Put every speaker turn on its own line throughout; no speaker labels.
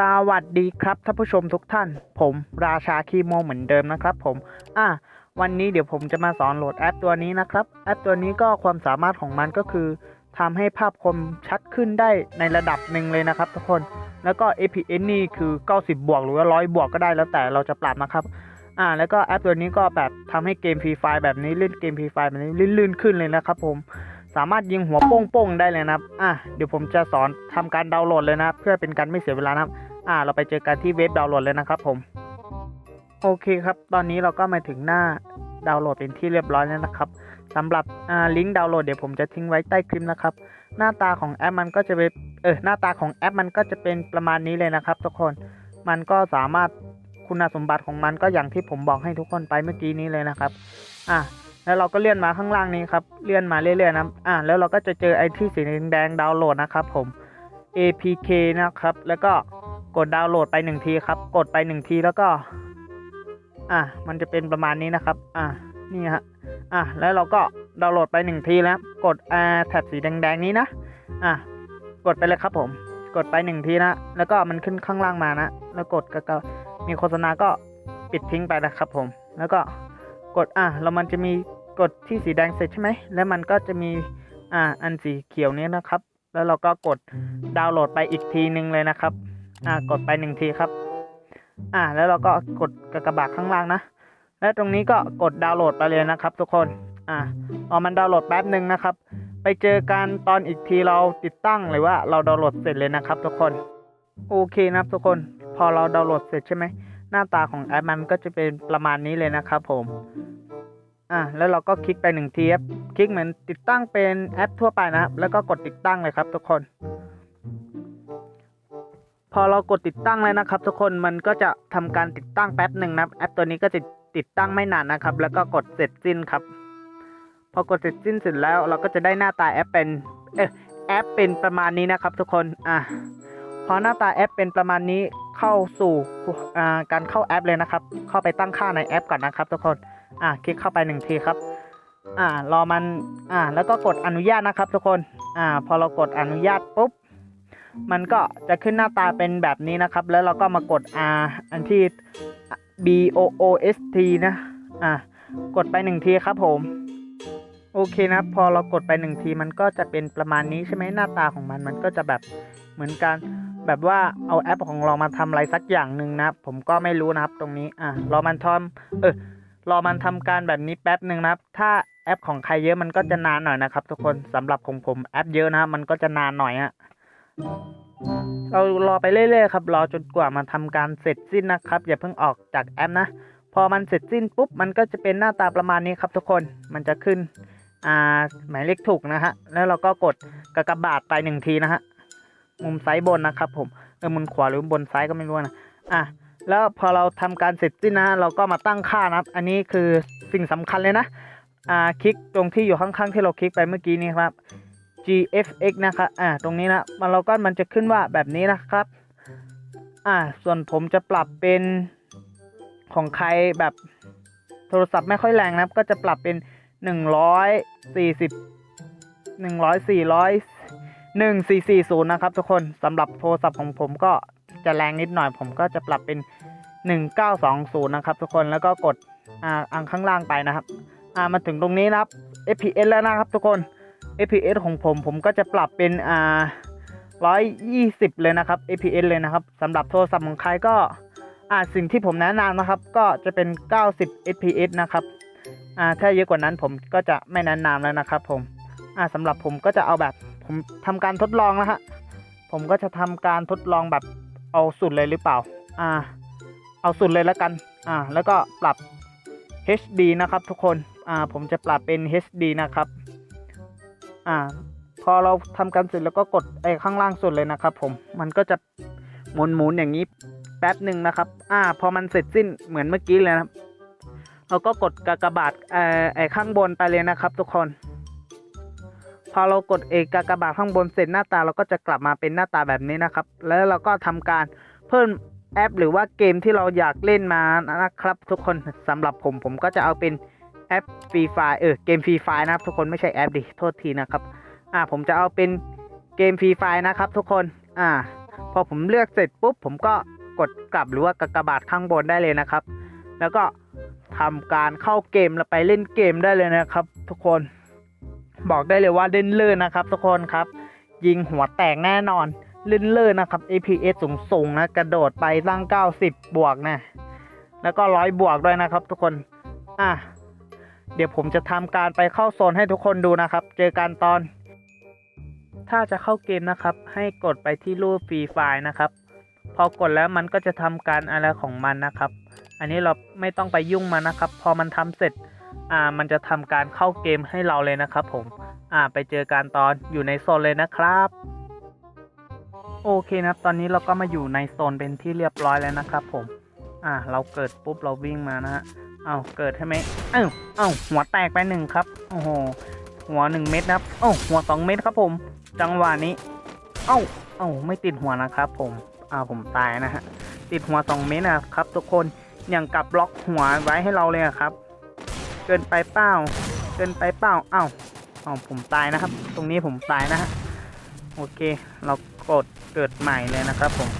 สวัสดีครับท่านผู้ชมทุกท่าน ผมราชาคีโมเหมือนเดิมนะครับ ผม อะวันนี้เดี๋ยวผมจะมาสอนโหลดแอปตัวนี้นะครับ แอปตัวนี้ก็ความสามารถของมันก็คือทำให้ภาพคมชัดขึ้นได้ในระดับหนึ่งเลยนะครับ ทุกคน แล้วก็ APS นี่คือ 90 บวกหรือว่า100 บวกก็ได้แล้วแต่เราจะปรับนะครับ อ่า แล้วก็แอปตัวนี้ก็แบบทำให้เกมฟรีไฟแบบนี้เล่นเกมฟรีไฟแบบนี้ลื่นๆขึ้นเลยนะครับ ผม สามารถยิงหัวโป้งๆได้เลยนะครับ อะเดี๋ยวผมจะสอนทำการดาวน์โหลดเลยนะครับเพื่อเป็นการไม่เสียเวลานะครับ อ่า เราไปเจอกันที่เว็บดาวน์โหลดเลยนะครับผม โอเคครับ ตอนนี้เราก็มาถึงหน้าดาวน์โหลดเป็นที่เรียบร้อยแล้วนะครับสำหรับอ่าลิงก์ดาวน์โหลดเดี๋ยวผมจะทิ้งไว้ใต้คลิปนะครับ หน้าตาของแอปมันก็จะเป็นเออหน้าตาของแอปมันก็จะเป็นประมาณนี้เลยนะครับ ทุกคน มันก็สามารถคุณสมบัติของมันก็อย่างที่ผมบอกให้ทุกคนไปเมื่อกี้นี้เลยนะครับ อะ แล้วเราก็เลื่อนมาข้างล่างนี้ครับ เลื่อนมาเรื่อยๆนะอะแล้วเราก็จะเจอไอที่สีแดงดาวน์โหลดนะครับผม APK นะครับ แล้วก็กดดาวน์โหลดไปหนึ่งทีครับ กดไปหนึ่งทีแล้วก็ อะ มันจะเป็นประมาณนี้นะครับ อะ นี่ฮะ อะ แล้วเราก็ดาวน์โหลดไปหนึ่งทีแล้ว กดอ่าแท็บสีแดงๆนี้นะ อะ กดไปเลยครับผม กดไปหนึ่งทีนะ แล้วก็มันขึ้นข้างล่างมานะ แล้วกดก็มีโฆษณาก็ปิดทิ้งไปนะครับผม แล้วก็ กดอะแล้วมันจะมีกดที่สีแดงเสร็จใช่ไหมแล้วมันก็จะมีอ่าอันสีเขียวนี้นะครับ แล้วเราก็กดดาวน์โหลดไปอีกทีหนึ่งเลยนะครับอ่ากดไปหนึ่งทีครับอ่าแล้วเราก็กดกากบาทข้างล่างนะ และตรงนี้ก็กดดาวน์โหลดไปเลยนะครับ ทุกคนอ่าพอมันดาวน์โหลดแป๊บหนึ่งนะครับ ไปเจอกันตอนอีกทีเราติดตั้งหรือว่าเราดาวน์โหลดเสร็จเลยนะครับ ทุกคนโอเคนะครับทุกคน พอเราดาวน์โหลดเสร็จใช่ไหม หน้าตาของแอปมันก็จะเป็นประมาณนี้เลยนะครับผมอ่าแล้วเราก็คลิกไปหนึ่งทีครับคลิกเหมือนติดตั้งเป็นแอปทั่วไปนะครับ แล้วก็กดติดตั้งเลยครับ ทุกคน พอเรากดติดตั้งแล้วนะครับ ทุกคนมันก็จะทำการติดตั้งแป๊บหนึ่งนะครับแอปตัวนี้ก็จะติดตั้งไม่นานนะครับ แล้วก็กดเสร็จสิ้นครับ พอกดเสร็จสิ้นเสร็จแล้ว เราก็จะได้หน้าตาแอปเป็นเออแอปเป็นประมาณนี้นะครับ ทุกคนอะพอหน้าตาแอปเป็นประมาณนี้ เข้าสู่การเข้าแอปเลยนะครับ เข้าไปตั้งค่าในแอปก่อนนะครับ ทุกคนอะคลิกเข้าไปหนึ่งทีครับอ่ารอมันอ่าแล้วก็กดอนุญาตนะครับ ทุกคนอ่าพอเรากดอนุญาตปุ๊บมันก็จะขึ้นหน้าตาเป็นแบบนี้นะครับ แล้วเราก็มากด R อันที่ B O O S T นะอะกดไปหนึ่งทีครับผมโอเคนะพอเรากดไปหนึ่งทีมันก็จะเป็นประมาณนี้ใช่ไหมหน้าตาของมันมันก็จะแบบเหมือนกัน แบบว่าเอาแอปของเรามาทำอะไรสักอย่างหนึ่งนะครับผมก็ไม่รู้นะครับตรงนี้อะรอมันทำเออรอมันทำการแบบนี้แป๊บหนึ่งนะครับ ถ้าแอปของใครเยอะมันก็จะนานหน่อยนะครับ ทุกคนสำหรับของผมแอปเยอะนะมันก็จะนานหน่อยฮะเรารอไปเรื่อยๆครับรอจนกว่ามันทำการเสร็จสิ้นนะครับ อย่าเพิ่งออกจากแอปนะ พอมันเสร็จสิ้นปุ๊บมันก็จะเป็นหน้าตาประมาณนี้ครับ ทุกคนมันจะขึ้นอ่าหมายเลขถูกนะฮะแล้วเราก็กดกากบาทไปหนึ่งทีนะฮะ มุมซ้ายบนนะครับ ผมเออมุมขวาหรือบนซ้ายก็ไม่รู้นะอะแล้วพอเราทำการเสร็จสิ้นนะ เราก็มาตั้งค่านะครับ อันนี้คือสิ่งสำคัญเลยนะอ่าคลิกตรงที่อยู่ข้างๆที่เราคลิกไปเมื่อกี้นี้ครับ GFX นะครับอ่าตรงนี้นะมันเราก็มันจะขึ้นว่าแบบนี้นะครับอ่าส่วนผมจะปรับเป็นของใครแบบโทรศัพท์ไม่ค่อยแรงนะครับ ก็จะปรับเป็นหนึ่ง ร้อยสี่สิบหนึ่งสี่สี่ศูนย์นะครับทุกคนสำหรับโทรศัพท์ของผมก็จะแรงนิดหน่อย ผมก็จะปรับเป็นหนึ่งเก้าสองศูนย์นะครับทุกคนแล้วก็กดอ่าอังข้างล่างไปนะครับอ่ามาถึงตรงนี้นะครับ FPS แล้วนะครับทุกคน FPS ของผมผมก็จะปรับเป็นอ่าร้อยยี่สิบเลยนะครับ FPS เลยนะครับสำหรับโทรศัพท์ของใครก็อ่าสิ่งที่ผมแนะนำนะครับ ก็จะเป็น 90 FPS นะครับอ่าถ้าเยอะกว่านั้นผมก็จะไม่แนะนำแล้วนะครับผมอ่าสำหรับผมก็จะเอาแบบ ผมทำการทดลองนะฮะ ผมก็จะทำการทดลองแบบเอาสุดเลยหรือเปล่า อ่า เอาสุดเลยแล้วกัน อ่า แล้วก็ปรับ HD นะครับ ทุกคน อ่า ผมจะปรับเป็น HD นะครับ อ่า พอเราทำกันเสร็จแล้วก็กดไอ้ข้างล่างสุดเลยนะครับ ผม มันก็จะหมุนหมุนอย่างนี้แป๊บหนึ่งนะครับ อ่า พอมันเสร็จสิ้นเหมือนเมื่อกี้เลยนะครับ เราก็กดกากบาทไอ้ข้างบนไปเลยนะครับ ทุกคน พอเรากดเอกากบาทข้างบนเสร็จหน้าตาเราก็จะกลับมาเป็นหน้าตาแบบนี้นะครับ แล้วเราก็ทำการเพิ่มแอป หรือว่าเกมที่เราอยากเล่นมานะครับ ทุกคนสำหรับผมผมก็จะเอาเป็นแอปฟรีไฟเออเกมฟรีไฟนะครับ ทุกคนไม่ใช่แอปดิโทษทีนะครับ อ่าผมจะเอาเป็นเกมฟรีไฟนะครับ ทุกคนอ่า พอผมเลือกเสร็จปุ๊บผมก็กดกลับหรือว่ากากบาทข้างบนได้เลยนะครับ แล้วก็ทำการเข้าเกมแล้วไปเล่นเกมได้เลยนะครับ ทุกคน บอกได้เลยว่าเล่นเลื่นนะครับทุกคนครับ ยิงหัวแตกแน่นอนเลื่นเลื่นนะครับ APS สูงสูงๆนะกระโดดไปตั้ง 90 บวกนะแล้วก็ร้อยบวกด้วยนะครับ ทุกคนอะเดี๋ยวผมจะทำการไปเข้าโซนให้ทุกคนดูนะครับ เจอกันตอน ถ้าจะเข้าเกมนะครับ ให้กดไปที่รูปฟรีไฟล์นะครับ พอกดแล้วมันก็จะทำการอะไรของมันนะครับ อันนี้เราไม่ต้องไปยุ่งมันนะครับ พอมันทำเสร็จ อ่ามันจะทำการเข้าเกมให้เราเลยนะครับผมอ่าไปเจอกันตอนอยู่ในโซนเลยนะครับโอเคนะครับ ตอนนี้เราก็มาอยู่ในโซนเป็นที่เรียบร้อยแล้วนะครับ ผม อ่า เราเกิดปุ๊บเราวิ่งมานะฮะ เอาเกิดใช่ไหมเอ้าเอ้าหัวแตกไปหนึ่งครับ โอ้โห หัวหนึ่งเม็ดนะครับโอ้าหัวสองเม็ดครับผม จังหวะนี้ เอ้า เอ้าไม่ติดหัวนะครับ ผม อ่า ผมตายนะฮะ ติดหัวสองเม็ดนะครับทุกคน อย่างกับบล็อกหัวไว้ให้เราเลยครับ เกินไปเปล่าเกินไปเปล่าเอ้าเอ้าผมตายนะครับ ตรงนี้ผมตายนะฮะโอเค เรากดเกิดใหม่เลยนะครับผม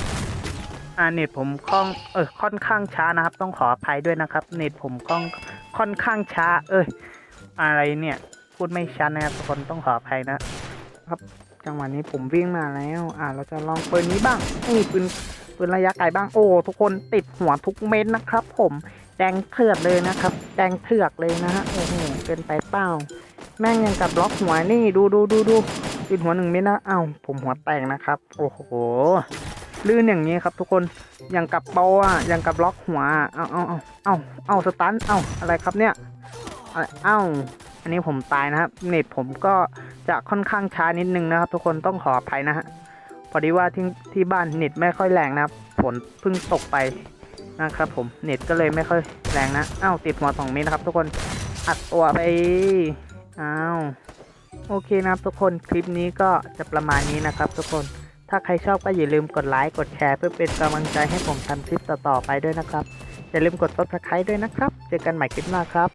อ่าเน็ตผมคล่องเออค่อนข้างช้านะครับ ต้องขออภัยด้วยนะครับ เน็ตผมคล่องค่อนข้างช้า เอ้ยอะไรเนี่ย พูดไม่ชัดนะครับทุกคนต้องขออภัยนะครับ จังหวะนี้ผมวิ่งมาแล้ว อ่า เราจะลองปืนนี้บ้างนี่ปืนปืนระยะไกลบ้าง โอ้ ทุกคนติดหัวทุกเม็ดนะครับ ผม แดงเถือกเลยนะครับ แดงเถือกเลยนะฮะ โอ้โห เกินไปเปล่าแม่งยังกับล็อกหัวนี่ ดูดูดูดูติดหัวหนึ่งเม็ดนะเอ้าผมหัวแตกนะครับ โอ้โห ลื่นอย่างนี้ครับ ทุกคน อย่างกับโปอะอย่างกับล็อกหัว เอาเอาเอาเอาเอาสตัน เอาอะไรครับเนี่ย อะไร เอ้า อันนี้ผมตายนะครับ เน็ตผมก็จะค่อนข้างช้านิดนึงนะครับ ทุกคนต้องขออภัยนะฮะพอดีว่าที่ที่บ้านเน็ตไม่ค่อยแรงนะครับฝนเพิ่งตกไปนะครับ ผมเน็ตก็เลยไม่ค่อยแรงนะอ้าติดหัวสองเมตรนะครับ ทุกคนอัดตัวไปอ้าวโอเคนะครับทุกคนคลิปนี้ก็จะประมาณนี้นะครับ ทุกคนถ้าใครชอบก็อย่าลืมกดไลค์กดแชร์เพื่อเป็นกำลังใจให้ผมทำคลิปต่อๆไปด้วยนะครับอย่าลืมกด subscribe ด้วยนะครับ เจอกันใหม่คลิปหน้าครับ